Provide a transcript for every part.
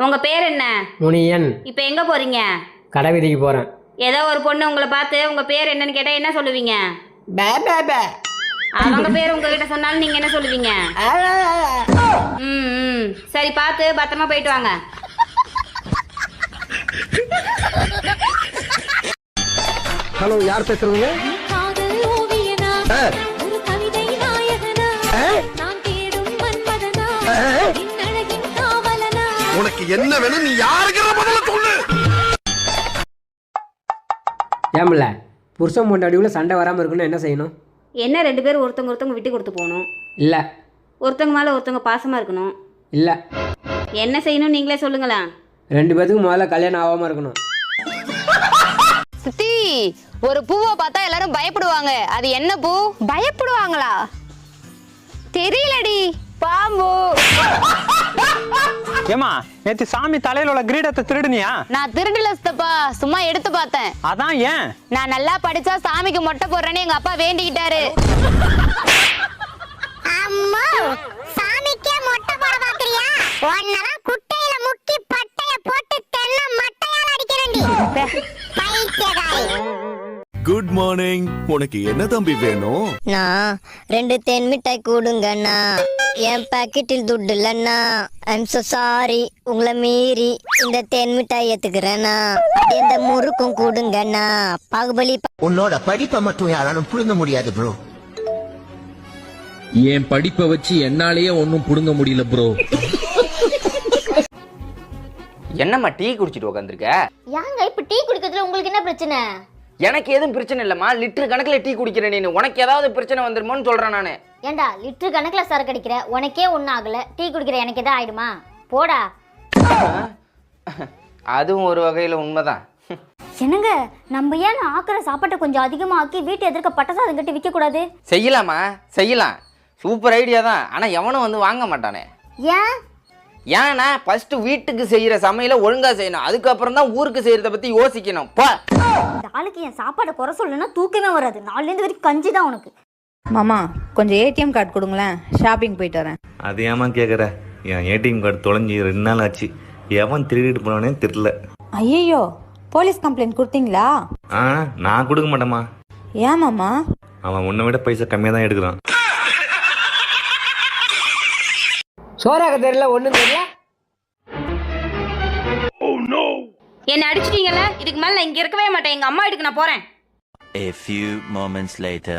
உங்க பேர் என்ன? முனியன். இப்போ எங்க போறீங்க? கடை வீதிக்கு போகிறேன் ஏதோ ஒரு பொண்ணு உங்களை பார்த்து உங்க பேர் என்னன்னு கேட்டா என்ன சொல்லுவீங்க? பே பே பே. அவங்க பேர் உங்ககிட்ட சொன்னாலும் நீங்க என்ன சொல்லுவீங்க? ம் ம். சரி பார்த்து பத்திரமா போயிட்டு வாங்க. ஹலோ யார் பேசுறீங்க என்ன வேணும் நீ யாருக்கு முதல்ல சொல்லு? ஏமில்ல புருஷன் பொண்டாடிவில் சண்டை வராமல் இருக்கணும் என்ன செய்யணும்? என்ன ரெண்டு பேரும் ஒருத்தவங்க ஒருத்தவங்க விட்டு கொடுத்து போகணும்? இல்லை. ஒருத்தவங்க மேலே ஒருத்தவங்க பாசமாக இருக்கணும்? இல்லை. என்ன செய்யணும் நீங்களே சொல்லுங்களேன். ரெண்டு பேத்துக்கும் முதல்ல கல்யாணம் ஆகாமல் இருக்கணும். சித்தி ஒரு பூவை பார்த்தா எல்லாரும் பயப்படுவாங்க. அது என்ன பூ? பயப்படுவாங்களா? தெரியலடி. பாம்பு. ஏமா நேத்து சாமி தலையில உள்ள கிரீடத்தை திருடுனியா? நான் திருடல சித்தப்பா சும்மா எடுத்து பார்த்தேன். அதான் ஏன்? நான் நல்லா படிச்சா சாமிக்கு மொட்டை போடுறேன்னு எங்க அப்பா வேண்டிக்கிட்டாரு. அம்மா சாமிக்கே மொட்டை போட பாக்குறியா? உன்னெல்லாம் குட்டையில முக்கி பட்டைய போட்டு தென்னை மட்டையால அடிக்கிறேன்டி. பைத்தியக்காரி. குட் மார்னிங் உனக்கு என்ன தம்பி வேணும்? நான் ரெண்டு தேன் மிட்டாய் கூடுங்கண்ணா. என் பாக்கெட்டில் துட்டு இல்லைண்ணா. ஐம் so சாரி உங்களை மீறி இந்த தேன் மிட்டாய் ஏத்துக்கிறேண்ணா. எந்த முறுக்கும் கூடுங்கண்ணா. பாகுபலி உன்னோட படிப்பை மட்டும் யாராலும் புரிந்த முடியாது ப்ரோ என் படிப்பை வச்சு என்னாலேயே ஒன்றும் புடுங்க முடியல ப்ரோ என்னம்மா டீ குடிச்சிட்டு உட்காந்துருக்க ஏங்க இப்ப டீ குடிக்கிறதுல உங்களுக்கு என்ன பிரச்சனை? எனக்கு எதுவும் பிரச்சனை இல்லைம்மா. லிட்டர் கணக்கில் டீ குடிக்கிறேன் நீ உனக்கு ஏதாவது பிரச்சனை வந்துருமோன்னு சொல்கிறேன் நான். ஏண்டா லிட்டர் கணக்குல சரக்கு அடிக்கிற? உனக்கே ஒன்றும் ஆகல. டீ குடிக்கிற எனக்கு எதாவது ஆயிடுமா? போடா. அதுவும் ஒரு வகையில் உண்மைதான். என்னங்க நம்ம ஏன் ஆக்குற சாப்பாட்டை கொஞ்சம் அதிகமா ஆக்கி வீட்டு எதிர்க்க பட்டசாதம் கட்டி விற்க கூடாது செய்யலாமா? செய்யலாம். சூப்பர் ஐடியா தான். ஆனால் எவனும் வந்து வாங்க மாட்டானே. ஏன்? ஏன்னா ஃபர்ஸ்ட் வீட்டுக்கு செய்யற சமையலை ஒழுங்கா செய்யணும். அதுக்கப்புறம் தான் ஊருக்கு செய்யறத பத்தி யோசிக்கணும். பா. இந்த ஆளுக்கு என் சாப்பாடை குறை சொல்லணும்னா தூக்கமே வராது. நாலுலேருந்து வரைக்கும் கஞ்சி தான் உனக்கு. மாமா கொஞ்சம் ஏடிஎம் கார்டு கொடுங்களேன். ஷாப்பிங் போயிட்டு வரேன். அது ஏமா கேக்குற? என் ஏடிஎம் கார்டு தொலைஞ்சி ரெண்டு நாள் ஆச்சு. எவன் திருடிட்டு போனானே தெரியல. ஐயோ போலீஸ் கம்ப்ளைண்ட் கொடுத்தீங்களா? ஆ நான் கொடுக்க மாட்டேம்மா. ஏன் மாமா? அவன் உன்னை விட பைசா கம்மியாக தான் எடுக்கிறான். சோறாக்க தெரியல ஒன்றும் தெரியல. என்ன அடிச்சிட்டீங்கல்ல? இதுக்கு மேலே நான் இங்கே இருக்கவே மாட்டேன். எங்கள் அம்மா வீட்டுக்கு நான் போகிறேன் A few moments later.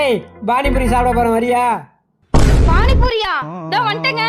ஏய் பானிபூரி சாப்பிட போகிறேன் வரியா பானிபூரியா? இதோ வந்துட்டேங்க.